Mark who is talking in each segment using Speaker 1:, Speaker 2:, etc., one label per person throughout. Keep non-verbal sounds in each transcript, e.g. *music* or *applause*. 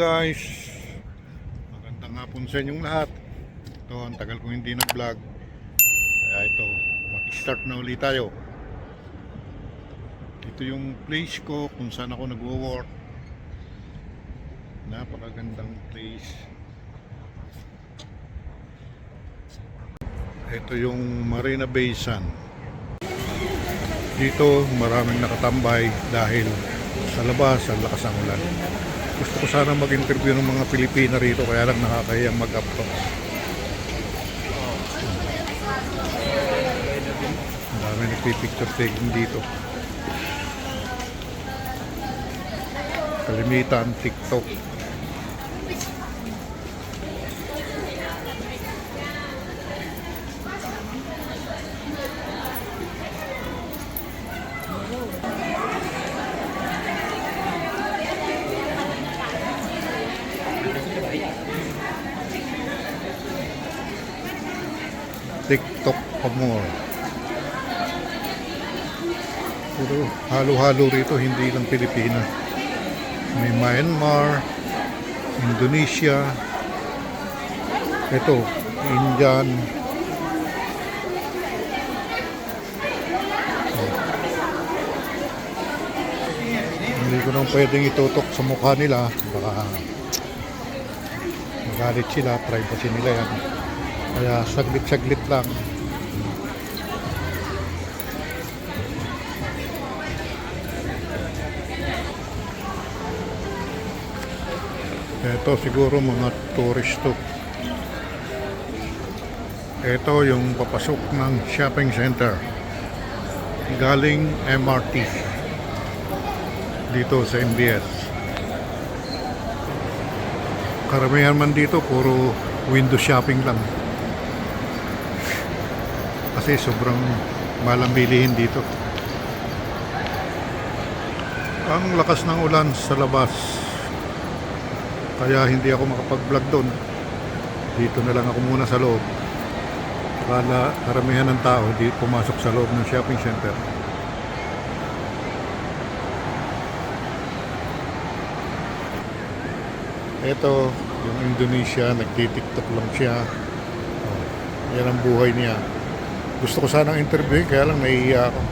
Speaker 1: guys. Magandang hapon sa inyong lahat. Ito, ang tagal kong hindi nag-vlog. Kaya ito, mag-start na ulit tayo. Ito yung place ko kung saan ako nag-work. Napakagandang place. Ito yung Marina Bay Sand dito maraming nakatambay dahil sa labas ang lakas ng ulan. Gusto ko sana mag-interview ng mga Pilipina rito kaya lang nakakayang mag-up to. Ang dami nagpipicture taking dito. Kalimitan, TikTok. TikTok pa more. Pero halo-halo rito, hindi lang Pilipinas. May Myanmar, Indonesia, ito, Indian. Hindi ko nang pwedeng itutok sa mukha nila. Baka magalit sila, privacy nila yan. Kaya saglit-saglit lang. Ito siguro mga tourist to. Ito yung papasok ng shopping center. Galing MRT. Dito sa MBS. Karamihan man dito puro window shopping lang kasi sobrang malang bilihin dito. Ang lakas ng ulan sa labas. Kaya hindi ako makapag vlog doon. Dito na lang ako muna sa loob. Para karamihan ng tao di pumasok sa loob ng shopping center. Ito, yung Indonesia, nagtitiktok lang siya. Yan ang buhay niya. Gusto ko sanang interviewin, kaya lang naiiya ako. *laughs*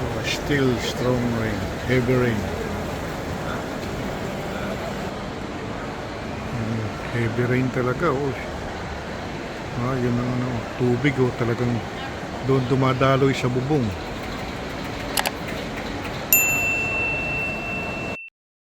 Speaker 1: Oh, Still strong rain, heavy rain. Mm, Heavy rain talaga, oh. Ah, yun ang ano, tubig oh, talagang doon dumadaloy sa bubong.